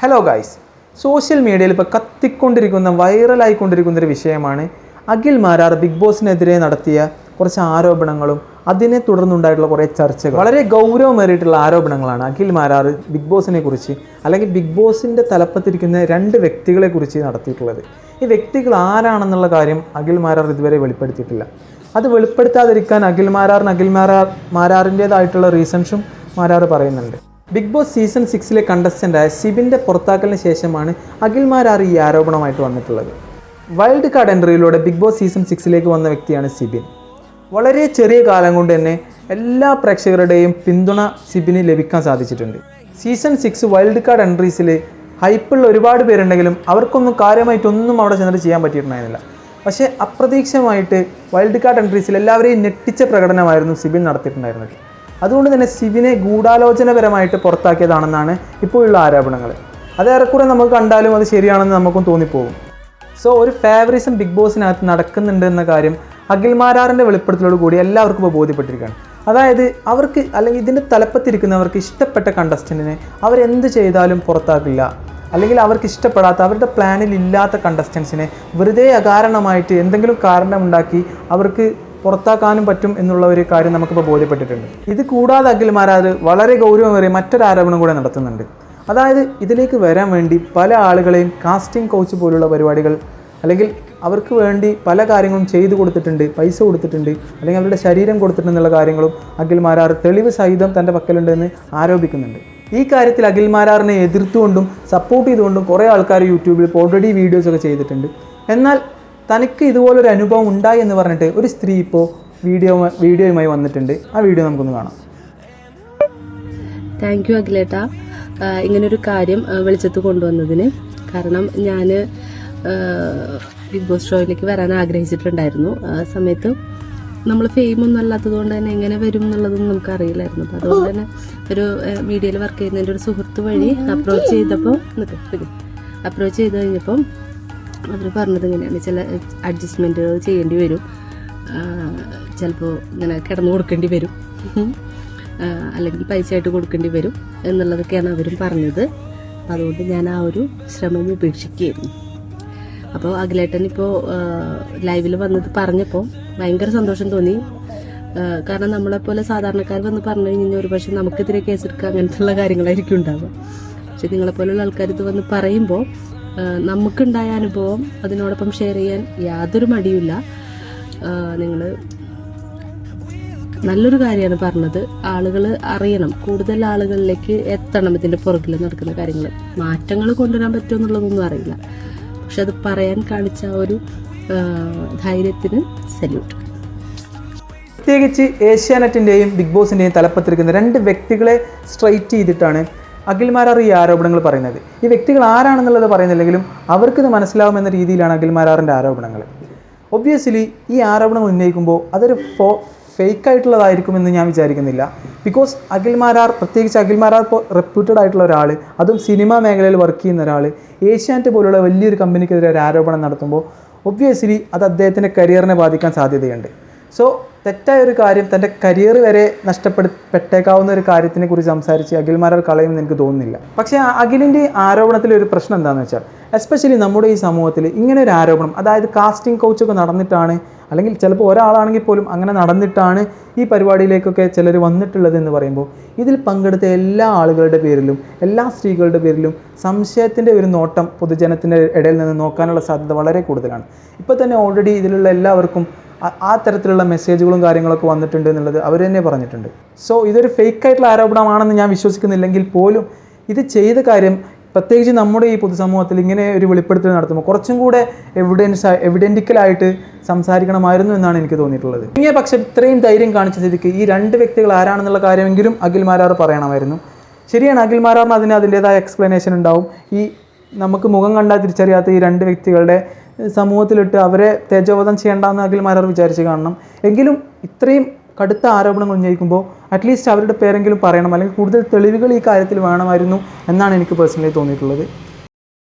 Hello guys social മീഡിയയിൽ ഇപ്പോൾ കത്തിക്കൊണ്ടിരിക്കുന്ന വൈറലായിക്കൊണ്ടിരിക്കുന്ന ഒരു വിഷയമാണ് അഖിൽ മാരാർ ബിഗ് ബോസിനെതിരെ നടത്തിയ കുറച്ച് ആരോപണങ്ങളും അതിനെ തുടർന്നുണ്ടായിട്ടുള്ള കുറേ ചർച്ചകൾ വളരെ ഗൗരവമേറിയിട്ടുള്ള ആരോപണങ്ങളാണ് അഖിൽ മാരാർ ബിഗ് ബോസിനെ കുറിച്ച് അല്ലെങ്കിൽ ബിഗ് ബോസിന്റെ തലപ്പത്തിരിക്കുന്ന രണ്ട് വ്യക്തികളെ കുറിച്ച് നടത്തിയിട്ടുള്ളത്. ഈ വ്യക്തികൾ ആരാണെന്നുള്ള കാര്യം അഖിൽ മാരാർ ഇതുവരെ വെളിപ്പെടുത്തിയിട്ടില്ല. അത് വെളിപ്പെടുത്താതിരിക്കാൻ അഖിൽ മാരാറിന് അഖിൽ മാരാർ മാരാറിന്റേതായിട്ടുള്ള റീസൺസും മാരാർ പറയുന്നുണ്ട്. ബിഗ് ബോസ് സീസൺ സിക്സിലെ കണ്ടസ്റ്റന്റായ സിബിന്റെ പുറത്താക്കലിന് ശേഷമാണ് അഖിൽ മാരാർ ഈ ആരോപണമായിട്ട് വന്നിട്ടുള്ളത്. വൈൽഡ് കാർഡ് എൻട്രിയിലൂടെ ബിഗ് ബോസ് സീസൺ സിക്സിലേക്ക് വന്ന വ്യക്തിയാണ് സിബിൻ. വളരെ ചെറിയ കാലം കൊണ്ട് തന്നെ എല്ലാ പ്രേക്ഷകരുടെയും പിന്തുണ സിബിന് ലഭിക്കാൻ സാധിച്ചിട്ടുണ്ട്. സീസൺ സിക്സ് വൈൽഡ് കാർഡ് എൻട്രീസിൽ ഹൈപ്പുള്ള ഒരുപാട് പേരുണ്ടെങ്കിലും അവർക്കൊന്നും കാര്യമായിട്ടൊന്നും അവിടെ ചെന്നിട്ട് ചെയ്യാൻ പറ്റിയിട്ടുണ്ടായിരുന്നില്ല. പക്ഷേ അപ്രതീക്ഷിതമായിട്ട് വൈൽഡ് കാർഡ് എൻട്രീസിൽ എല്ലാവരെയും ഞെട്ടിച്ച പ്രകടനമായിരുന്നു സിബിൻ നടത്തിയിട്ടുണ്ടായിരുന്നത്. അതുകൊണ്ട് തന്നെ സിവിനെ ഗൂഢാലോചനപരമായിട്ട് പുറത്താക്കിയതാണെന്നാണ് ഇപ്പോഴുള്ള ആരോപണങ്ങൾ അത് ഏറെക്കുറെ നമുക്ക് കണ്ടാലും അത് ശരിയാണെന്ന് നമുക്കും തോന്നിപ്പോകും. സോ ഒരു ഫേവറിസം ബിഗ് ബോസിനകത്ത് നടക്കുന്നുണ്ട് എന്ന കാര്യം അഖിൽ മാരാറിന്റെ വെളിപ്പെടുത്തലോട് കൂടി എല്ലാവർക്കും ഇപ്പോൾ ബോധ്യപ്പെട്ടിരിക്കുകയാണ്. അതായത് അവർക്ക് അല്ലെങ്കിൽ ഇതിന്റെ തലപ്പത്തിരിക്കുന്നവർക്ക് ഇഷ്ടപ്പെട്ട കണ്ടസ്റ്റന്റിനെ അവരെന്ത് ചെയ്താലും പുറത്താക്കില്ല. അല്ലെങ്കിൽ അവർക്ക് ഇഷ്ടപ്പെടാത്ത അവരുടെ പ്ലാനിൽ ഇല്ലാത്ത കണ്ടസ്റ്റൻസിനെ വെറുതെ അകാരണമായിട്ട് എന്തെങ്കിലും കാരണമുണ്ടാക്കി അവർക്ക് പുറത്താക്കാനും പറ്റും എന്നുള്ള ഒരു കാര്യം നമുക്കിപ്പോൾ ബോധ്യപ്പെട്ടിട്ടുണ്ട്. ഇത് കൂടാതെ അഖിൽ വളരെ ഗൗരവമേറിയ മറ്റൊരു ആരോപണം കൂടെ നടത്തുന്നുണ്ട്. അതായത് ഇതിലേക്ക് വരാൻ വേണ്ടി പല ആളുകളെയും കാസ്റ്റിംഗ് കോച്ച് പോലുള്ള പരിപാടികൾ അല്ലെങ്കിൽ അവർക്ക് വേണ്ടി പല കാര്യങ്ങളും ചെയ്തു കൊടുത്തിട്ടുണ്ട് പൈസ കൊടുത്തിട്ടുണ്ട് അല്ലെങ്കിൽ അവരുടെ ശരീരം കൊടുത്തിട്ടുണ്ടെന്നുള്ള കാര്യങ്ങളും അഖിൽ മാരാർ തെളിവ് സഹിതം തന്റെ പക്കലുണ്ടെന്ന് ആരോപിക്കുന്നുണ്ട്. ഈ കാര്യത്തിൽ അഖിൽ മാരാറിനെ എതിർത്തുകൊണ്ടും സപ്പോർട്ട് ചെയ്തുകൊണ്ടും കുറേ ആൾക്കാർ യൂട്യൂബിൽ ഓൾറെഡി വീഡിയോസൊക്കെ ചെയ്തിട്ടുണ്ട്. എന്നാൽ തനിക്ക് ഇതുപോലൊരു അനുഭവം ഉണ്ടായി എന്ന് പറഞ്ഞിട്ട് ഒരു സ്ത്രീ ഇപ്പോൾ വീഡിയോ വീഡിയോയുമായി വന്നിട്ടുണ്ട്. ആ വീഡിയോ നമുക്കൊന്ന് കാണാം. താങ്ക് യു അഖിലേട്ട. ഇങ്ങനൊരു കാര്യം വെളിച്ചത്ത് കൊണ്ടുവന്നതിന്. കാരണം ഞാൻ ബിഗ് ബോസ് ഷോയിലേക്ക് വരാൻ ആഗ്രഹിച്ചിട്ടുണ്ടായിരുന്നു. ആ സമയത്ത് നമ്മൾ ഫെയിം ഒന്നും അല്ലാത്തത് കൊണ്ട് തന്നെ എങ്ങനെ വരും എന്നുള്ളതൊന്നും നമുക്ക് അറിയില്ലായിരുന്നു അപ്പം അതുകൊണ്ട് തന്നെ ഒരു മീഡിയയിൽ വർക്ക് ചെയ്യുന്നതിന്റെ ഒരു സുഹൃത്ത് വഴി അപ്രോച്ച് ചെയ്തപ്പോൾ അപ്രോച്ച് ചെയ്ത് കഴിഞ്ഞപ്പം അവർ പറഞ്ഞത് ഇങ്ങനെയാണ്. ചില അഡ്ജസ്റ്റ്മെന്റുകൾ ചെയ്യേണ്ടി വരും. ചിലപ്പോൾ ഇങ്ങനെ കിടന്നു കൊടുക്കേണ്ടി വരും. അല്ലെങ്കിൽ പൈസ ആയിട്ട് കൊടുക്കേണ്ടി വരും എന്നുള്ളതൊക്കെയാണ് അവരും പറഞ്ഞത്. അതുകൊണ്ട് ഞാൻ ആ ഒരു ശ്രമം ഉപേക്ഷിക്കുകയായിരുന്നു. അപ്പോൾ അഖിലേട്ടൻ ഇപ്പോൾ ലൈവിൽ വന്നത് പറഞ്ഞപ്പോൾ ഭയങ്കര സന്തോഷം തോന്നി. കാരണം നമ്മളെപ്പോലെ സാധാരണക്കാർ വന്ന് പറഞ്ഞു കഴിഞ്ഞാൽ ഒരു പക്ഷേ നമുക്കെതിരെ കേസെടുക്കുക അങ്ങനത്തുള്ള കാര്യങ്ങളായിരിക്കും ഉണ്ടാവുക. പക്ഷെ നിങ്ങളെപ്പോലുള്ള ആൾക്കാർ ഇത് വന്ന് പറയുമ്പോൾ നമുക്കുണ്ടായ അനുഭവം അതിനോടൊപ്പം ഷെയർ ചെയ്യാൻ യാതൊരു മടിയുമില്ല. നിങ്ങൾ നല്ലൊരു കാര്യമാണ് പറഞ്ഞത്. ആളുകൾ അറിയണം. കൂടുതൽ ആളുകളിലേക്ക് എത്തണം ഇതിന്റെ പുറകിൽ നടക്കുന്ന കാര്യങ്ങൾ മാറ്റങ്ങൾ കൊണ്ടുവരാൻ പറ്റുമോ എന്നുള്ളതൊന്നും അറിയില്ല. പക്ഷെ അത് പറയാൻ കാണിച്ച ഒരു ധൈര്യത്തിന് സല്യൂട്ട് പ്രത്യേകിച്ച് ഏഷ്യാനെറ്റിന്റെയും ബിഗ് ബോസിന്റെയും തലപ്പത്തിരിക്കുന്ന രണ്ട് വ്യക്തികളെ സ്ട്രൈറ്റ് ചെയ്തിട്ടാണ് അഖിൽ മാരാർ ഈ ആരോപണങ്ങൾ പറയുന്നത്. ഈ വ്യക്തികൾ ആരാണെന്നുള്ളത് പറയുന്നില്ലെങ്കിലും അവർക്കിത് മനസ്സിലാവുമെന്ന രീതിയിലാണ് അഖിൽമാരാറിന്റെ ആരോപണങ്ങൾ. ഒബ്വിയസ്ലി ഈ ആരോപണങ്ങൾ ഉന്നയിക്കുമ്പോൾ അതൊരു ഫോ ഫേക്ക് ആയിട്ടുള്ളതായിരിക്കുമെന്ന് ഞാൻ വിചാരിക്കുന്നില്ല. ബിക്കോസ് അഖിൽമാരാർ പ്രത്യേകിച്ച് അഖിൽമാരാർ ഇപ്പോൾ റെപ്യൂട്ടഡ് ആയിട്ടുള്ള ഒരാൾ അതും സിനിമാ മേഖലയിൽ വർക്ക് ചെയ്യുന്ന ഒരാൾ ഏഷ്യാനെറ്റ് പോലുള്ള വലിയൊരു കമ്പനിക്കെതിരെ ഒരു ആരോപണം നടത്തുമ്പോൾ ഒബ്വിയസ്ലി അത് അദ്ദേഹത്തിന്റെ കരിയറിനെ ബാധിക്കാൻ സാധ്യതയുണ്ട്. സോ തെറ്റായ ഒരു കാര്യം തന്റെ കരിയർ വരെ നഷ്ടപ്പെടുപ്പെട്ടേക്കാവുന്ന ഒരു കാര്യത്തിനെ കുറിച്ച് സംസാരിച്ച് അഖിൽ മാരാർ കളയുമെന്ന് എനിക്ക് തോന്നുന്നില്ല. പക്ഷേ അഖിലിന്റെ ആരോപണത്തിലെ ഒരു പ്രശ്നം എന്താണെന്ന് വെച്ചാൽ എസ്പെഷ്യലി നമ്മുടെ ഈ സമൂഹത്തിൽ ഇങ്ങനെ ഒരു ആരോപണം അതായത് കാസ്റ്റിംഗ് കോച്ചൊക്കെ നടന്നിട്ടാണ് അല്ലെങ്കിൽ ചിലപ്പോൾ ഒരാളാണെങ്കിൽ പോലും അങ്ങനെ നടന്നിട്ടാണ് ഈ പരിപാടിയിലേക്കൊക്കെ ചിലർ വന്നിട്ടുള്ളത് എന്ന് പറയുമ്പോൾ ഇതിൽ പങ്കെടുത്ത എല്ലാ ആളുകളുടെ പേരിലും എല്ലാ സ്ത്രീകളുടെ പേരിലും സംശയത്തിന്റെ ഒരു നോട്ടം പൊതുജനത്തിന്റെ ഇടയിൽ നിന്ന് നോക്കാനുള്ള സാധ്യത വളരെ കൂടുതലാണ്. ഇപ്പോൾ തന്നെ ഓൾറെഡി ഇതിലുള്ള എല്ലാവർക്കും ആ- തരത്തിലുള്ള മെസ്സേജുകളും കാര്യങ്ങളൊക്കെ വന്നിട്ടുണ്ട് എന്നുള്ളത് അവർ തന്നെ പറഞ്ഞിട്ടുണ്ട്. സോ ഇതൊരു ഫേക്ക് ആയിട്ടുള്ള ആരോപണമാണെന്ന് ഞാൻ വിശ്വസിക്കുന്നില്ലെങ്കിൽ പോലും ഇത് ചെയ്ത കാര്യം പ്രത്യേകിച്ച് നമ്മുടെ ഈ പൊതുസമൂഹത്തിൽ ഇങ്ങനെ ഒരു വെളിപ്പെടുത്തൽ നടത്തുമ്പോൾ കുറച്ചും കൂടെ എവിഡൻസ് എവിഡന്റിക്കലായിട്ട് സംസാരിക്കണമായിരുന്നു എന്നാണ് എനിക്ക് തോന്നിയിട്ടുള്ളത്. ഇങ്ങനെ പക്ഷേ ഇത്രയും ധൈര്യം കാണിച്ച സ്ഥിതിക്ക് ഈ രണ്ട് വ്യക്തികൾ ആരാണെന്നുള്ള കാര്യമെങ്കിലും അഖിൽ മാരാർ പറയണമായിരുന്നു. ശരിയാണ് അഖിൽ മാരാറിന് അതിന് അതിന്റേതായ എക്സ്പ്ലനേഷൻ ഉണ്ടാവും. ഈ നമുക്ക് മുഖം കണ്ടാൽ തിരിച്ചറിയാത്ത ഈ രണ്ട് വ്യക്തികളുടെ സമൂഹത്തിലിട്ട് അവരെ തേജോവധം ചെയ്യേണ്ടെന്ന് അഖിൽ മാരാർ വിചാരിച്ച് കാണണം. എങ്കിലും ഇത്രയും കടുത്ത ആരോപണങ്ങൾ ഉന്നയിക്കുമ്പോൾ അറ്റ്ലീസ്റ്റ് അവരുടെ പേരെങ്കിലും പറയണം അല്ലെങ്കിൽ കൂടുതൽ തെളിവുകൾ ഈ കാര്യത്തിൽ വേണമായിരുന്നു എന്നാണ് എനിക്ക് പേഴ്സണലി തോന്നിയിട്ടുള്ളത്.